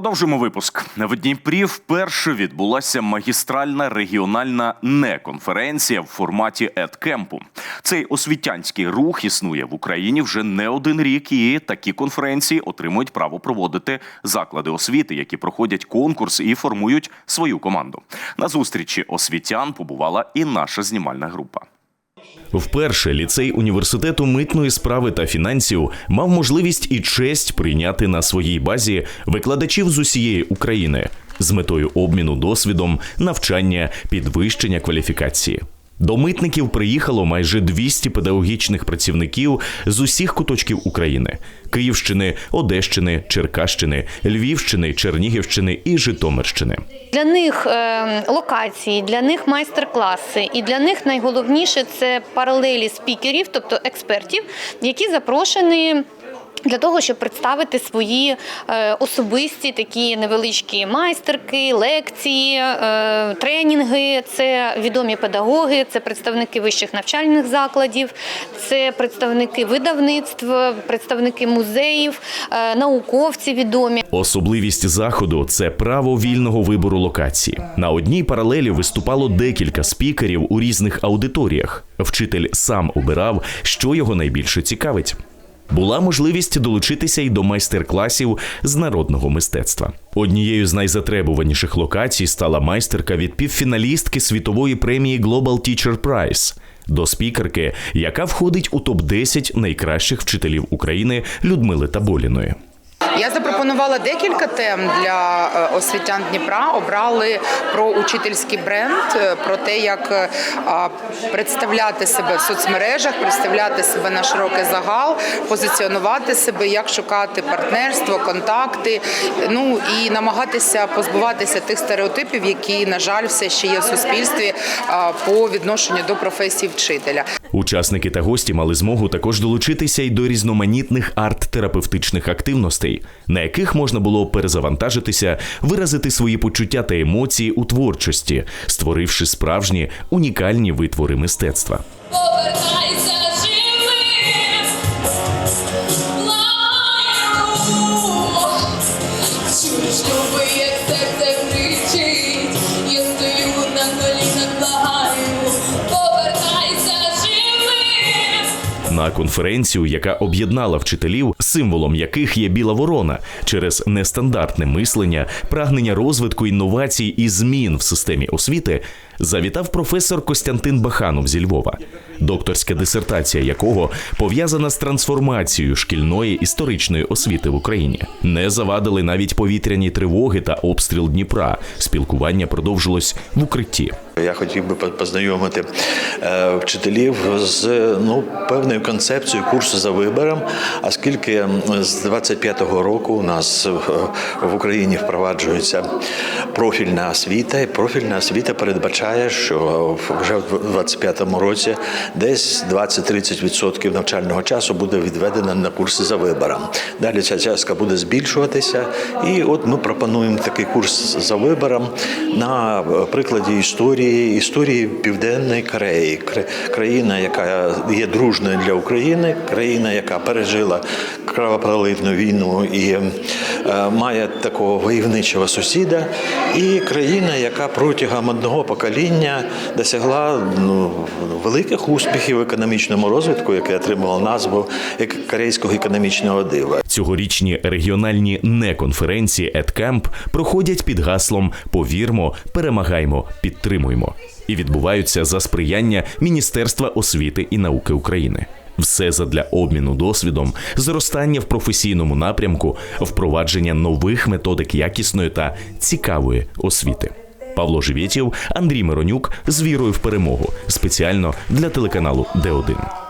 Продовжуємо випуск. В Дніпрі вперше відбулася магістральна регіональна неконференція в форматі едкемпу. Цей освітянський рух існує в Україні вже не один рік, і такі конференції отримують право проводити заклади освіти, які проходять конкурс і формують свою команду. На зустрічі освітян побувала і наша знімальна група. Вперше ліцей університету митної справи та фінансів мав можливість і честь прийняти на своїй базі викладачів з усієї України з метою обміну досвідом, навчання, підвищення кваліфікації. До митників приїхало майже 200 педагогічних працівників з усіх куточків України: Київщини, Одещини, Черкащини, Львівщини, Чернігівщини і Житомирщини. Для них е, локації, для них майстер-класи, і для них найголовніше це паралелі спікерів, тобто експертів, які запрошені. Для того щоб представити свої е, особисті такі невеличкі майстерки, лекції, е, тренінги, це відомі педагоги, це представники вищих навчальних закладів, це представники видавництв, представники музеїв, е, науковці відомі. Особливість заходу це право вільного вибору локації. На одній паралелі виступало декілька спікерів у різних аудиторіях. Вчитель сам обирав, що його найбільше цікавить. Була можливість долучитися й до майстер-класів з народного мистецтва. Однією з найзатребуваніших локацій стала майстерка від півфіналістки світової премії Global Teacher Prize до спікерки, яка входить у топ 10 найкращих вчителів України Людмили Таболіної. Запропонувала декілька тем для е, освітян Дніпра. Обрали про учительський бренд, е, про те, як е, представляти себе в соцмережах, представляти себе на широкий загал, позиціонувати себе, як шукати партнерство, контакти. Ну і намагатися позбуватися тих стереотипів, які на жаль все ще є в суспільстві по відношенню до професії вчителя. Учасники та гості мали змогу також долучитися й до різноманітних арт-терапевтичних активностей, на яких можна було перезавантажитися, виразити свої почуття та емоції у творчості, створивши справжні унікальні витвори мистецтва. На конференцію, яка об'єднала вчителів, символом яких є біла ворона, через нестандартне мислення, прагнення розвитку інновацій і змін в системі освіти, завітав професор Костянтин Баханов зі Львова, докторська дисертація якого пов'язана з трансформацією шкільної історичної освіти в Україні. Не завадили навіть повітряні тривоги та обстріл Дніпра. Спілкування продовжилось в укритті. Я хотів би познайомити е, вчителів з ну певною концепцією курсу за вибором, оскільки з 25-го року у нас в Україні впроваджується профільна освіта, і профільна освіта передбачає, що вже в 25-му році десь 20-30% навчального часу буде відведено на курси за вибором. Далі ця частка буде збільшуватися, і от ми пропонуємо такий курс за вибором на прикладі історії, історії Південної Кореї, країна, яка є дружною для України, країна, яка пережила кровопролитну війну і е, має такого войовничого сусіда, і країна, яка протягом одного покоління досягла ну, великих успіхів в економічному розвитку, яке отримало назву корейського економічного дива. Цьогорічні регіональні неконференції «Едкемп» проходять під гаслом Повірмо, перемагаймо, підтримуймо і відбуваються за сприяння Міністерства освіти і науки України. Все задля обміну досвідом, зростання в професійному напрямку, впровадження нових методик якісної та цікавої освіти. Павло Живєтєв, Андрій Миронюк з вірою в перемогу спеціально для телеканалу Д1.